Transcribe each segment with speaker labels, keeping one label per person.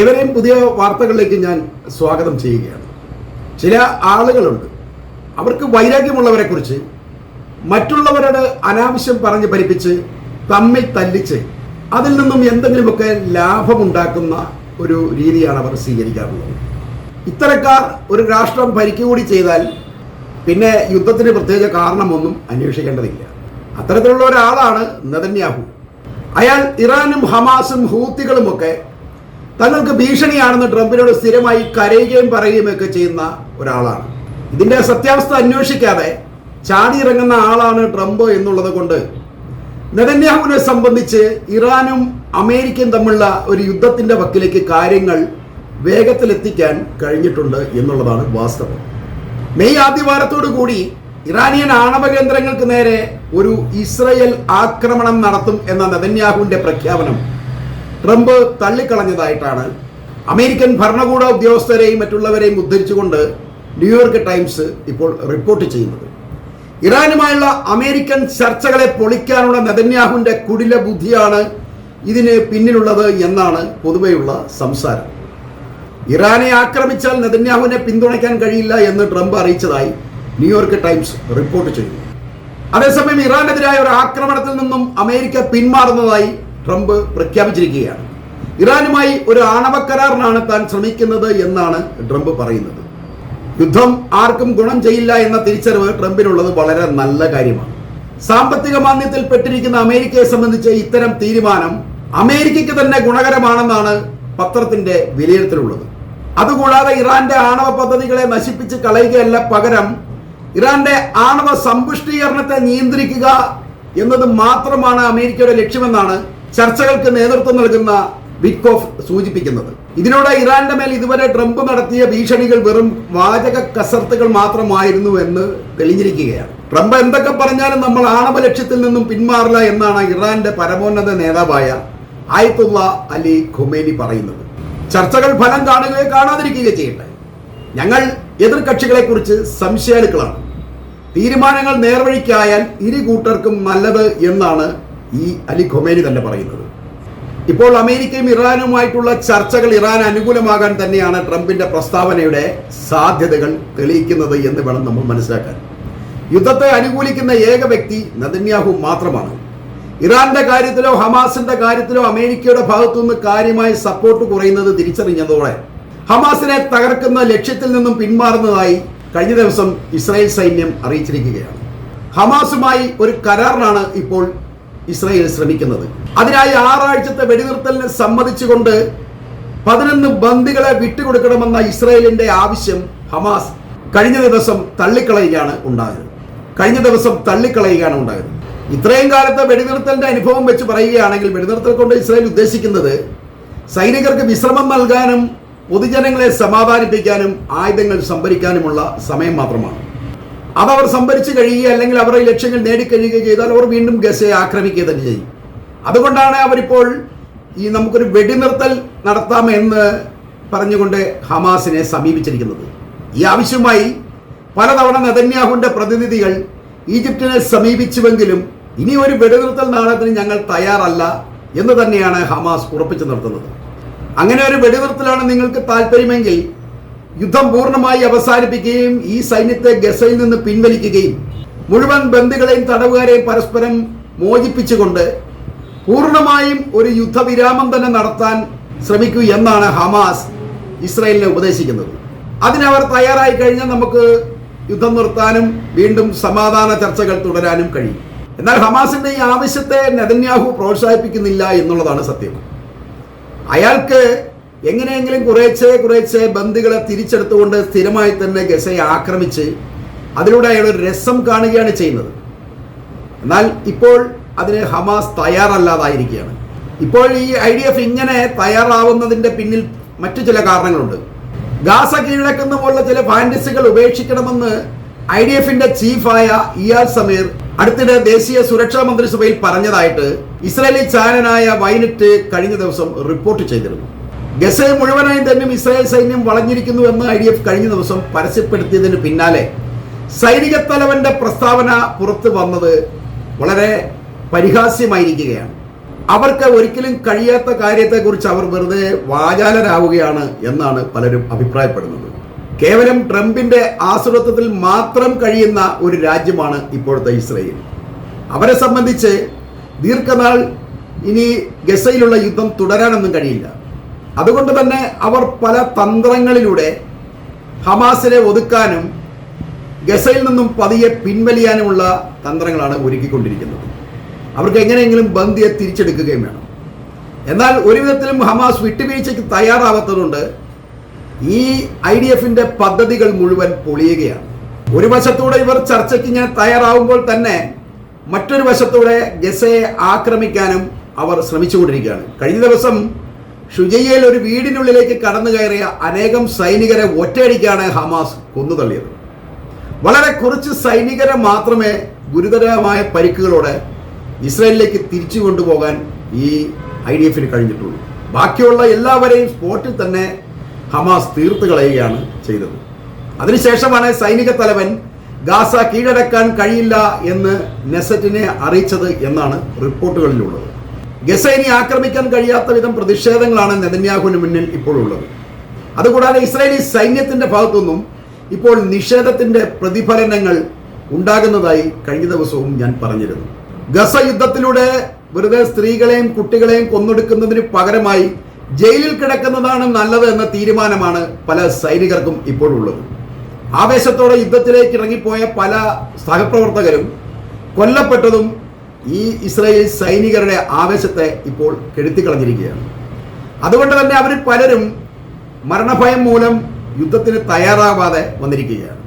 Speaker 1: എവരെയും പുതിയ വാർത്തകളിലേക്ക് ഞാൻ സ്വാഗതം ചെയ്യുകയാണ്. ചില ആളുകളുണ്ട്. അവർക്ക് വൈരാഗ്യമുള്ളവരെ കുറിച്ച് മറ്റുള്ളവരോട് അനാവശ്യം പറഞ്ഞ് ഭരിപ്പിച്ച് തമ്മിൽ തല്ലിച്ച് അതിൽ നിന്നും എന്തെങ്കിലുമൊക്കെ ലാഭമുണ്ടാക്കുന്ന ഒരു രീതിയാണ് അവർ സ്വീകരിക്കാറുള്ളത്. ഇത്തരക്കാർ ഒരു രാഷ്ട്രം ഭരിക്കുകൂടി ചെയ്താൽ പിന്നെ യുദ്ധത്തിന് പ്രത്യേക കാരണമൊന്നും അന്വേഷിക്കേണ്ടതില്ല. അത്തരത്തിലുള്ള ഒരാളാണ് നെതന്യാഹു. അയാൾ ഇറാനും ഹമാസും ഹൂത്തികളുമൊക്കെ തങ്ങൾക്ക് ഭീഷണിയാണെന്ന് ട്രംപിനോട് സ്ഥിരമായി കരയുകയും പറയുകയും ഒക്കെ ചെയ്യുന്ന ഒരാളാണ്. ഇതിന്റെ സത്യാവസ്ഥ അന്വേഷിക്കാതെ ചാടിയിറങ്ങുന്ന ആളാണ് ട്രംപ് എന്നുള്ളത് കൊണ്ട് നെതന്യാഹുവിനെ സംബന്ധിച്ച് ഇറാനും അമേരിക്കയും തമ്മിലുള്ള ഒരു യുദ്ധത്തിന്റെ വക്കിലേക്ക് കാര്യങ്ങൾ വേഗത്തിലെത്തിക്കാൻ കഴിഞ്ഞിട്ടുണ്ട് എന്നുള്ളതാണ് വാസ്തവം. മെയ് ആദ്യവാരത്തോടു കൂടി ഇറാനിയൻ ആണവ കേന്ദ്രങ്ങൾക്ക് നേരെ ഒരു ഇസ്രയേൽ ആക്രമണം നടത്തും എന്ന നെതന്യാഹുവിന്റെ പ്രഖ്യാപനം ട്രംപ് തള്ളിക്കളഞ്ഞതായിട്ടാണ് അമേരിക്കൻ ഭരണകൂട ഉദ്യോഗസ്ഥരെയും മറ്റുള്ളവരെയും ഉദ്ധരിച്ചുകൊണ്ട് ന്യൂയോർക്ക് ടൈംസ് ഇപ്പോൾ റിപ്പോർട്ട് ചെയ്യുന്നത്. ഇറാനുമായുള്ള അമേരിക്കൻ ചർച്ചകളെ പൊളിക്കാനുള്ള നെതന്യാഹുവിന്റെ കുടില ബുദ്ധിയാണ് ഇതിന് പിന്നിലുള്ളത് എന്നാണ് പൊതുവെയുള്ള സംസാരം. ഇറാനെ ആക്രമിച്ചാൽ നെതന്യാഹുവിനെ പിന്തുണയ്ക്കാൻ കഴിയില്ല എന്ന് ട്രംപ് അറിയിച്ചതായി ന്യൂയോർക്ക് ടൈംസ് റിപ്പോർട്ട് ചെയ്യുന്നു. അതേസമയം ഇറാനെതിരായ ഒരു ആക്രമണത്തിൽ നിന്നും അമേരിക്ക പിന്മാറുന്നതായി ട്രംപ് പ്രഖ്യാപിച്ചിരിക്കുകയാണ്. ഇറാനുമായി ഒരു ആണവ കരാറിനാണ് താൻ ശ്രമിക്കുന്നത് എന്നാണ് ട്രംപ് പറയുന്നത്. യുദ്ധം ആർക്കും ഗുണം ചെയ്യില്ല എന്ന തിരിച്ചറിവ് ട്രംപിനുള്ളത് വളരെ നല്ല കാര്യമാണ്. സാമ്പത്തിക മാന്ദ്യത്തിൽ പെട്ടിരിക്കുന്ന അമേരിക്കയെ സംബന്ധിച്ച് ഇത്തരം തീരുമാനം അമേരിക്കയ്ക്ക് തന്നെ ഗുണകരമാണെന്നാണ് പത്രത്തിന്റെ വിലയിരുത്തലുള്ളത്. അതുകൂടാതെ ഇറാന്റെ ആണവ പദ്ധതികളെ നശിപ്പിച്ച് കളയുകയല്ല പകരം ഇറാന്റെ ആണവ സമ്പുഷ്ടീകരണത്തെ നിയന്ത്രിക്കുക എന്നത് മാത്രമാണ് അമേരിക്കയുടെ ലക്ഷ്യമെന്നാണ് ചർച്ചകൾക്ക് നേതൃത്വം നൽകുന്ന വിക്കോഫ് സൂചിപ്പിക്കുന്നത്. ഇതിനോട് ഇറാന്റെ മേൽ ഇതുവരെ ട്രംപ് നടത്തിയ ഭീഷണികൾ വെറും വാചക കസർത്തുകൾ മാത്രമായിരുന്നു എന്ന് തെളിഞ്ഞിരിക്കുകയാണ്. ട്രംപ് എന്തൊക്കെ പറഞ്ഞാലും നമ്മൾ ആണവ ലക്ഷ്യത്തിൽ നിന്നും പിന്മാറില്ല എന്നാണ് ഇറാന്റെ പരമോന്നത നേതാവായ ആയത്തുള്ള അലി ഖുമേനി പറയുന്നത്. ചർച്ചകൾ ഫലം കാണുകയോ കാണാതിരിക്കുകയോ ചെയ്യട്ടെ. ഞങ്ങൾ എതിർകക്ഷികളെ കുറിച്ച് സംശയാലുക്കളാണ്. തീരുമാനങ്ങൾ നേർവഴിക്കായാൽ ഇരു കൂട്ടർക്കും നല്ലത് എന്നാണ് ഈ അലി ഖൊമേനി തന്നെ പറയുന്നത്. ഇപ്പോൾ അമേരിക്കയും ഇറാനുമായിട്ടുള്ള ചർച്ചകൾ ഇറാൻ അനുകൂലമാകാൻ തന്നെയാണ് ട്രംപിന്റെ പ്രസ്താവനയുടെ സാധ്യതകൾ തെളിയിക്കുന്നത് എന്ന് വേണം നമ്മൾ മനസ്സിലാക്കാൻ. യുദ്ധത്തെ അനുകൂലിക്കുന്ന ഏക വ്യക്തി നദന്യാഹു മാത്രമാണ്. ഇറാന്റെ കാര്യത്തിലോ ഹമാസിന്റെ കാര്യത്തിലോ അമേരിക്കയുടെ ഭാഗത്തുനിന്ന് കാര്യമായി സപ്പോർട്ട് കുറയുന്നത് തിരിച്ചറിഞ്ഞതോടെ ഹമാസിനെ തകർക്കുന്ന ലക്ഷ്യത്തിൽ നിന്നും പിന്മാറുന്നതായി കഴിഞ്ഞ ദിവസം ഇസ്രായേൽ സൈന്യം അറിയിച്ചിരിക്കുകയാണ്. ഹമാസുമായി ഒരു കരാറിനാണ് ഇപ്പോൾ ഇസ്രായേൽ ശ്രമിക്കുന്നത്. അതിനായി ആറാഴ്ചത്തെ വെടിനിർത്തലിന് സമ്മതിച്ചുകൊണ്ട് പതിനൊന്ന് ബന്ദികളെ വിട്ടുകൊടുക്കണമെന്ന ഇസ്രായേലിന്റെ ആവശ്യം ഹമാസ് കഴിഞ്ഞ ദിവസം തള്ളിക്കളയുകയാണ് ഉണ്ടായത്. കഴിഞ്ഞ ദിവസം തള്ളിക്കളയുകയാണ് ഉണ്ടായത്. ഇത്രയും കാലത്തെ വെടിനിർത്തലിന്റെ അനുഭവം വെച്ച് പറയുകയാണെങ്കിൽ വെടിനിർത്തൽ കൊണ്ട് ഇസ്രായേൽ ഉദ്ദേശിക്കുന്നത് സൈനികർക്ക് വിശ്രമം നൽകാനും പൊതുജനങ്ങളെ സമാധാനിപ്പിക്കാനും ആയുധങ്ങൾ സംഭരിക്കാനുമുള്ള സമയം മാത്രമാണ്. അതവർ സംഭരിച്ചു കഴിയുക അല്ലെങ്കിൽ അവരുടെ ലക്ഷ്യങ്ങൾ നേടിക്കഴിയുക ചെയ്താൽ അവർ വീണ്ടും ഗസയെ ആക്രമിക്കുക തന്നെ ചെയ്യും. അതുകൊണ്ടാണ് അവരിപ്പോൾ ഈ നമുക്കൊരു വെടിനിർത്തൽ നടത്താമെന്ന് പറഞ്ഞുകൊണ്ട് ഹമാസിനെ സമീപിച്ചിരിക്കുന്നത്. ഈ ആവശ്യമായി പലതവണ നെതന്യാഹുവിന്റെ പ്രതിനിധികൾ ഈജിപ്തിനെ സമീപിച്ചുവെങ്കിലും ഇനി ഒരു വെടിനിർത്തൽ നാളത്തിന് ഞങ്ങൾ തയ്യാറല്ല എന്ന് തന്നെയാണ് ഹമാസ് ഉറപ്പിച്ചു നിർത്തുന്നത്. അങ്ങനെ ഒരു വെടിനിർത്തലാണ് നിങ്ങൾക്ക് താല്പര്യമെങ്കിൽ യുദ്ധം പൂർണമായി അവസാനിപ്പിക്കുകയും ഈ സൈന്യത്തെ ഗസയിൽ നിന്ന് പിൻവലിക്കുകയും മുഴുവൻ ബന്ധുക്കളെയും തടവുകാരെയും പരസ്പരം മോചിപ്പിച്ചുകൊണ്ട് പൂർണമായും ഒരു യുദ്ധവിരാമം തന്നെ നടത്താൻ ശ്രമിക്കൂ എന്നാണ് ഹമാസ് ഇസ്രായേലിനെ ഉപദേശിക്കുന്നത്. അതിനവർ തയ്യാറായി കഴിഞ്ഞാൽ നമുക്ക് യുദ്ധം നിർത്താനും വീണ്ടും സമാധാന ചർച്ചകൾ തുടരാനും കഴിയും. എന്നാൽ ഹമാസിന്റെ ഈ ആവശ്യത്തെ നെതന്യാഹു പ്രോത്സാഹിപ്പിക്കുന്നില്ല എന്നുള്ളതാണ് സത്യം. അയാൾക്ക് എങ്ങനെയെങ്കിലും കുറേശ്ശെ കുറേശ്ശെ ബന്ദികളെ തിരിച്ചെടുത്തുകൊണ്ട് സ്ഥിരമായി തന്നെ ഗസയെ ആക്രമിച്ച് അതിലൂടെ അയാൾ ഒരു രസം കാണുകയാണ് ചെയ്യുന്നത്. എന്നാൽ ഇപ്പോൾ അതിന് ഹമാസ് തയ്യാറല്ലാതായിരിക്കുകയാണ്. ഇപ്പോൾ ഈ ഐ ഡി എഫ് ഇങ്ങനെ തയ്യാറാവുന്നതിന്റെ പിന്നിൽ മറ്റു ചില കാരണങ്ങളുണ്ട്. ഗാസ കീഴടക്കുന്ന പോലുള്ള ചില ഫാന്റസികൾ ഉപേക്ഷിക്കണമെന്ന് ഐ ഡി എഫിന്റെ ചീഫായ ഇയാൽ സമീർ അടുത്തിടെ ദേശീയ സുരക്ഷാ മന്ത്രിസഭയിൽ പറഞ്ഞതായിട്ട് ഇസ്രായേലി ചാനനായ വൈനറ്റ് കഴിഞ്ഞ ദിവസം റിപ്പോർട്ട് ചെയ്തിരുന്നു. ഗസയെ മുഴുവനായും തന്നെ ഇസ്രായേൽ സൈന്യം വളഞ്ഞിരിക്കുന്നു എന്ന് ഐ ഡി എഫ് കഴിഞ്ഞ ദിവസം പരസ്യപ്പെടുത്തിയതിന് പിന്നാലെ സൈനിക തലവന്റെ പ്രസ്താവന പുറത്തു വന്നത് വളരെ പരിഹാസ്യമായിരിക്കുകയാണ്. അവർക്ക് ഒരിക്കലും കഴിയാത്ത കാര്യത്തെക്കുറിച്ച് അവർ വെറുതെ വാചാലരാവുകയാണ് എന്നാണ് പലരും അഭിപ്രായപ്പെടുന്നത്. കേവലം ട്രംപിന്റെ ആശ്രിതത്വത്തിൽ മാത്രം കഴിയുന്ന ഒരു രാജ്യമാണ് ഇപ്പോഴത്തെ ഇസ്രയേൽ. അവരെ സംബന്ധിച്ച് ദീർഘനാൾ ഇനി ഗസയിലുള്ള യുദ്ധം തുടരാനൊന്നും കഴിയില്ല. അതുകൊണ്ട് തന്നെ അവർ പല തന്ത്രങ്ങളിലൂടെ ഹമാസിനെ ഒതുക്കാനും ഗസയിൽ നിന്നും പതിയെ പിൻവലിയാനുമുള്ള തന്ത്രങ്ങളാണ് ഒരുക്കിക്കൊണ്ടിരിക്കുന്നത്. അവർക്ക് എങ്ങനെയെങ്കിലും ബന്ദിയെ തിരിച്ചെടുക്കുകയും വേണം. എന്നാൽ ഒരു വിധത്തിലും ഹമാസ് വിട്ടുവീഴ്ചയ്ക്ക് തയ്യാറാവാത്തതുകൊണ്ട് ഈ ഐ ഡി എഫിന്റെ പദ്ധതികൾ മുഴുവൻ പൊളിയുകയാണ്. ഒരു വശത്തൂടെ ഇവർ ചർച്ചയ്ക്ക് ഞാൻ തയ്യാറാവുമ്പോൾ തന്നെ മറ്റൊരു വശത്തൂടെ ഗസയെ ആക്രമിക്കാനും അവർ ശ്രമിച്ചുകൊണ്ടിരിക്കുകയാണ്. കഴിഞ്ഞ ദിവസം ഷുജയ്യയിൽ ഒരു വീടിനുള്ളിലേക്ക് കടന്നു കയറിയ അനേകം സൈനികരെ ഒറ്റയടിക്കാണ് ഹമാസ് കൊന്നുതള്ളിയത്. വളരെ കുറച്ച് സൈനികരെ മാത്രമേ ഗുരുതരമായ പരിക്കുകളോടെ ഇസ്രായേലിലേക്ക് തിരിച്ചു കൊണ്ടുപോകാൻ ഈ ഐ ഡി എഫിന് കഴിഞ്ഞിട്ടുള്ളൂ. ബാക്കിയുള്ള എല്ലാവരെയും സ്പോട്ടിൽ തന്നെ ഹമാസ് തീർത്തു കളയുകയാണ് ചെയ്തത്. അതിനുശേഷമാണ് സൈനിക തലവൻ ഗാസ കീഴടക്കാൻ കഴിയില്ല എന്ന് നെസറ്റിനെ അറിയിച്ചത് എന്നാണ് റിപ്പോർട്ടുകളിലുള്ളത്. ഗസൈനി ആക്രമിക്കാൻ കഴിയാത്ത വിധം പ്രതിഷേധങ്ങളാണ് നെതന്യാഹുവിന് മുന്നിൽ ഇപ്പോഴുള്ളത് അതുകൂടാതെ ഇസ്രായേലി സൈന്യത്തിന്റെ ഭാഗത്തുനിന്നും ഇപ്പോൾ നിഷേധത്തിന്റെ പ്രതിഫലനങ്ങൾ ഉണ്ടാകുന്നതായി കഴിഞ്ഞ ദിവസവും ഞാൻ പറഞ്ഞിരുന്നു. ഗസ യുദ്ധത്തിലൂടെ വെറുതെ സ്ത്രീകളെയും കുട്ടികളെയും കൊന്നൊടുക്കുന്നതിന് പകരമായി ജയിലിൽ കിടക്കുന്നതാണ് നല്ലത് എന്ന തീരുമാനമാണ് പല സൈനികർക്കും ഇപ്പോഴുള്ളത് ആവേശത്തോടെ യുദ്ധത്തിലേക്ക് ഇറങ്ങിപ്പോയ പല സഹപ്രവർത്തകരും കൊല്ലപ്പെട്ടതും ഈ ഇസ്രായേൽ സൈനികരുടെ ആവേശത്തെ ഇപ്പോൾ കെടുത്തിക്കളഞ്ഞിരിക്കുകയാണ്. അതുകൊണ്ട് തന്നെ അവർ പലരും മരണഭയം മൂലം യുദ്ധത്തിന് തയ്യാറാവാതെ വന്നിരിക്കുകയാണ്.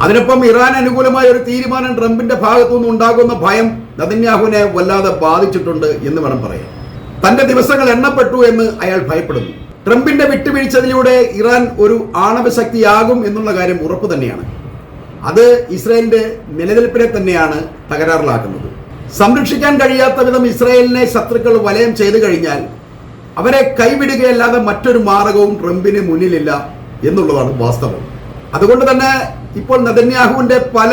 Speaker 1: അതിനൊപ്പം ഇറാൻ അനുകൂലമായ ഒരു തീരുമാനം ട്രംപിന്റെ ഭാഗത്തു നിന്ന് ഉണ്ടാകുന്ന ഭയം നദന്യാഹുവിനെ വല്ലാതെ ബാധിച്ചിട്ടുണ്ട് എന്ന് വേണം പറയാം തന്റെ ദിവസങ്ങൾ എണ്ണപ്പെട്ടു എന്ന് അയാൾ ഭയപ്പെടുന്നു. ട്രംപിന്റെ വിട്ടുവീഴ്ചതിലൂടെ ഇറാൻ ഒരു ആണവ ശക്തിയാകും എന്നുള്ള കാര്യം ഉറപ്പ് തന്നെയാണ്. അത് ഇസ്രായേലിന്റെ നിലനിൽപ്പിനെ തന്നെയാണ് തകരാറിലാക്കുന്നത്. സംരക്ഷിക്കാൻ കഴിയാത്ത വിധം ഇസ്രയേലിനെ ശത്രുക്കൾ വലയം ചെയ്തു കഴിഞ്ഞാൽ അവരെ കൈവിടുകയല്ലാതെ മറ്റൊരു മാർഗവും ട്രംപിന് മുന്നിലില്ല എന്നുള്ളതാണ് വാസ്തവം. അതുകൊണ്ട് തന്നെ ഇപ്പോൾ നദന്യാഹുവിന്റെ പല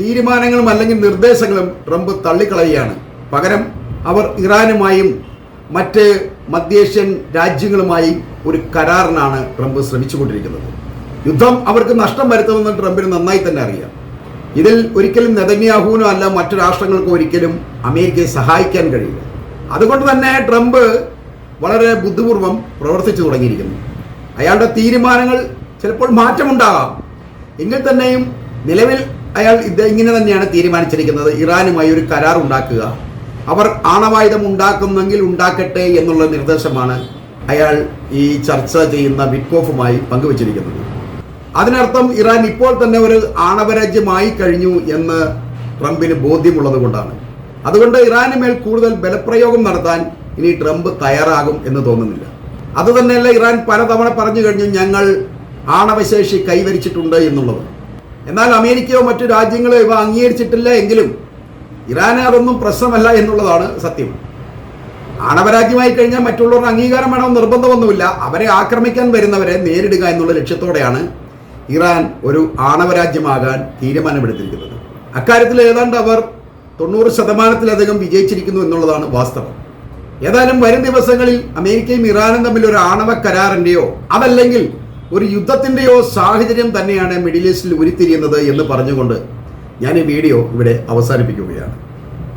Speaker 1: തീരുമാനങ്ങളും അല്ലെങ്കിൽ നിർദ്ദേശങ്ങളും ട്രംപ് തള്ളിക്കളയുകയാണ്. പകരം അവർ ഇറാനുമായും മറ്റ് മധ്യേഷ്യൻ രാജ്യങ്ങളുമായി ഒരു കരാറിനാണ് ട്രംപ് ശ്രമിച്ചുകൊണ്ടിരിക്കുന്നത്. യുദ്ധം അവർക്ക് നഷ്ടം വരുത്തുമെന്ന് ട്രംപിന് നന്നായി തന്നെ അറിയാം. ഇതിൽ ഒരിക്കലും നെതന്യാഹുവിനോ അല്ല മറ്റു രാഷ്ട്രങ്ങൾക്കോ ഒരിക്കലും അമേരിക്കയെ സഹായിക്കാൻ കഴിയില്ല. അതുകൊണ്ട് തന്നെ ട്രംപ് വളരെ ബുദ്ധിപൂർവം പ്രവർത്തിച്ചു തുടങ്ങിയിരിക്കുന്നു. അയാളുടെ തീരുമാനങ്ങൾ ചിലപ്പോൾ മാറ്റമുണ്ടാകാം. എങ്കിൽ തന്നെയും നിലവിൽ അയാൾ ഇത് ഇങ്ങനെ തന്നെയാണ് തീരുമാനിച്ചിരിക്കുന്നത്. ഇറാനുമായി ഒരു കരാർ ഉണ്ടാക്കുക. അവർ ആണവായുധം ഉണ്ടാക്കുന്നെങ്കിൽ ഉണ്ടാക്കട്ടെ എന്നുള്ള നിർദ്ദേശമാണ് അയാൾ ഈ ചർച്ച ചെയ്യുന്ന വിറ്റ്കോഫുമായി പങ്കുവച്ചിരിക്കുന്നത്. അതിനർത്ഥം ഇറാൻ ഇപ്പോൾ തന്നെ ഒരു ആണവരാജ്യമായി കഴിഞ്ഞു എന്ന് ട്രംപിന് ബോധ്യമുള്ളത് കൊണ്ടാണ്. അതുകൊണ്ട് ഇറാന് മേൽ കൂടുതൽ ബലപ്രയോഗം നടത്താൻ ഇനി ട്രംപ് തയ്യാറാകും എന്ന് തോന്നുന്നില്ല. അത് തന്നെയല്ല ഇറാൻ പലതവണ പറഞ്ഞു കഴിഞ്ഞു ഞങ്ങൾ ആണവശേഷി കൈവരിച്ചിട്ടുണ്ട് എന്നുള്ളത്. എന്നാൽ അമേരിക്കയോ മറ്റു രാജ്യങ്ങളോ ഇവ അംഗീകരിച്ചിട്ടില്ല എങ്കിലും ഇറാന് അതൊന്നും പ്രശ്നമല്ല എന്നുള്ളതാണ് സത്യം. ആണവരാജ്യമായി കഴിഞ്ഞാൽ മറ്റുള്ളവരുടെ അംഗീകാരം വേണമെന്ന് നിർബന്ധമൊന്നുമില്ല. അവരെ ആക്രമിക്കാൻ വരുന്നവരെ നേരിടുക എന്നുള്ള ലക്ഷ്യത്തോടെയാണ് ഇറാൻ ഒരു ആണവരാജ്യമാകാൻ തീരുമാനമെടുത്തിരിക്കുന്നത്. അക്കാര്യത്തിൽ ഏതാണ്ട് അവർ തൊണ്ണൂറ് ശതമാനത്തിലധികം വിജയിച്ചിരിക്കുന്നു എന്നുള്ളതാണ് വാസ്തവം. ഏതായാലും വരും ദിവസങ്ങളിൽ അമേരിക്കയും ഇറാനും തമ്മിൽ ഒരു ആണവ കരാറിന്റെയോ അതല്ലെങ്കിൽ ഒരു യുദ്ധത്തിന്റെയോ സാഹചര്യം തന്നെയാണ് മിഡിൽ ഈസ്റ്റിൽ ഉരുത്തിരിയുന്നത് എന്ന് പറഞ്ഞുകൊണ്ട് ഞാൻ ഈ വീഡിയോ ഇവിടെ അവസാനിപ്പിക്കുകയാണ്.